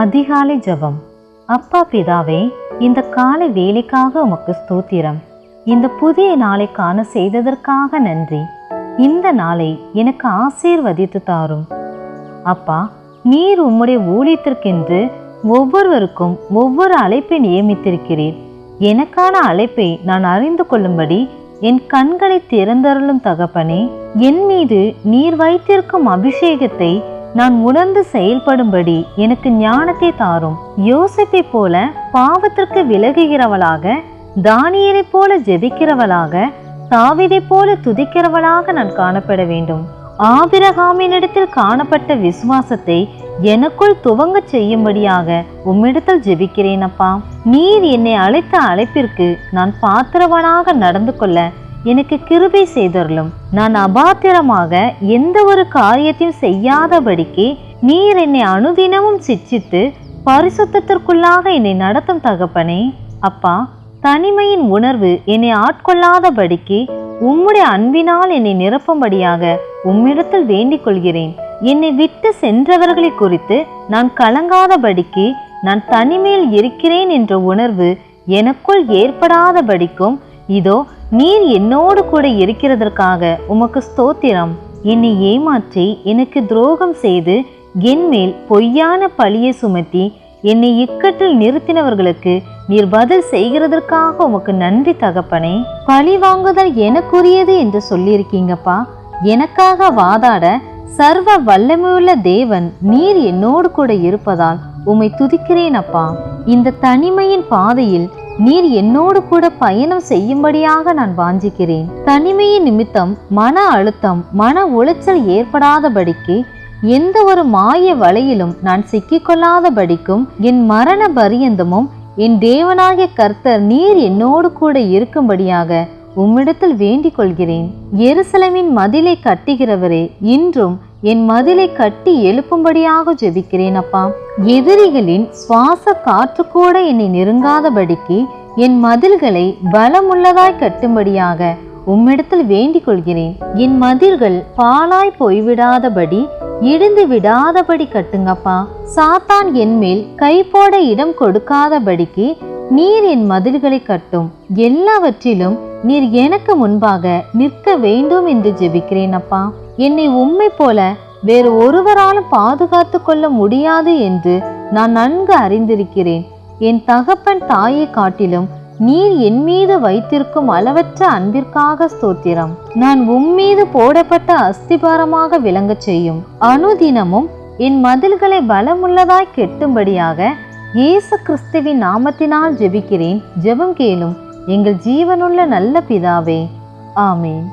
அதிகாலை ஜெபம். அப்பா பிதாவே இந்த காலை வேலைக்காக உமக்கு ஸ்தோத்திரம். இந்த புதிய நாளை காண செய்ததற்காக நன்றி. இந்த நாளை எனக்கு ஆசீர்வதித்து தாரும். அப்பா நீர் உம்முடைய ஊழியத்திற்கென்று ஒவ்வொருவருக்கும் ஒவ்வொரு அழைப்பை நியமித்திருக்கிறீர். எனக்கான அழைப்பை நான் அறிந்து கொள்ளும்படி என் கண்களை திறந்தருளும் தகப்பனே என் மீது நீர் வைத்திருக்கும் அபிஷேகத்தை நான் உணர்ந்து செயல்படும்படி எனக்கு ஞானத்தை தாரும். யோசிப்பை போல பாவத்திற்கு விலகுகிறவளாக தானியலை போல ஜெபிக்கிறவளாக தாவிதை போல துதிக்கிறவளாக நான் காணப்பட வேண்டும். ஆபிரகாமினிடத்தில் காணப்பட்ட விசுவாசத்தை எனக்குள் துவங்கச் செய்யும்படியாக உம்மிடத்தில் ஜெபிக்கிறேன் அப்பா. நீர் என்னை அழைத்த அழைப்பிற்கு நான் பாத்திரவனாக நடந்து கொள்ள எனக்கு கிருபை செய்தருளும். நான் அபாத்திரமாக எந்த ஒரு காரியத்தையும் செய்யாதபடிக்கு நீர் என்னை அனுதினமும் சிச்சித்து பரிசுத்தத்திற்குள்ளாக என்னை நடத்தும் தகப்பனே. அப்பா தனிமையின் உணர்வு என்னை ஆட்கொள்ளாதபடிக்கு உம்முடைய அன்பினால் என்னை நிரப்பும்படியாக உம்மிடத்தில் வேண்டிக் கொள்கிறேன் என்னை விட்டு சென்றவர்களை குறித்து நான் கலங்காதபடிக்கு நான் தனிமையில் இருக்கிறேன் என்ற உணர்வு எனக்குள் ஏற்படாதபடிக்கும் இதோ நீர் என்னோடு கூட இருக்கிறதற்காக உமக்கு ஸ்தோத்திரம். என்னை ஏமாற்றி எனக்கு துரோகம் செய்து என்மேல் பொய்யான பழியை சுமத்தி என்னை இக்கட்டில் நிறுத்தினவர்களுக்கு நீர் பதில் செய்கிறதற்காக உமக்கு நன்றி தகப்பனே. பழி வாங்குதல் எனக்குரியது என்று சொல்லியிருக்கீங்கப்பா. எனக்காக வாதாட சர்வ வல்லமையுள்ள தேவன் நீர் என்னோடு கூட இருப்பதால் உம்மை துதிக்கிறேன் அப்பா இந்த தனிமையின் பாதையில் நீர் என்னோடு கூட பயணம் செய்யும்படியாக நான் வாஞ்சிக்கிறேன். தனிமையின் நிமித்தம் மன அழுத்தம் மன உளைச்சல் ஏற்படாதபடிக்கு எந்த ஒரு மாய வலையிலும் நான் சிக்கிக்கொள்ளாதபடிக்கும் என் மரண பரியந்தமும் என் தேவனாகிய கர்த்தர் நீர் என்னோடு கூட இருக்கும்படியாக உம்மிடத்தில் வேண்டிக் கொள்கிறேன் எருசலமின் மதிலை கட்டுகிறவரே இன்றும் என் மதிலை கட்டி எழுப்பும்படியாக ஜெபிக்கிறேன் அப்பா எதிரிகளின் சுவாச காற்று கூட என்னை நெருங்காதபடிக்கு என் மதில்களை பலமுள்ளதாய் கட்டும்படியாக உம்மிடத்தில் வேண்டிக் கொள்கிறேன் என் மதில்கள் பாலாய் போய்விடாதபடி இடிந்து விடாதபடி கட்டுங்கப்பா. சாத்தான் என்மேல் கை போட இடம் கொடுக்காதபடிக்கு நீர் என் மதில்களை கட்டும். எல்லாவற்றிலும் நீர் எனக்கு முன்பாக நிற்க வேண்டும் என்று ஜெபிக்கிறேன் அப்பா என்னை உம்மை போல வேறு ஒருவராலும் பாதுகாத்து கொள்ள முடியாது என்று நான் நன்கு அறிந்திருக்கிறேன். என் தகப்பன் தாயை காட்டிலும் நீர் என் மீது வைத்திருக்கும் அளவற்ற அன்பிற்காக ஸ்தோத்திரம். நான் உம்மீது போடப்பட்ட அஸ்திபாரமாக விளங்கச் செய்யும். அனுதினமும் என் மதில்களை பலமுள்ளதாய் கெட்டும்படியாக இயேசு கிறிஸ்துவின் நாமத்தினால் ஜெபிக்கிறேன். ஜெபம் கேளும் எங்கள் ஜீவனுள்ள நல்ல பிதாவே. ஆமேன்.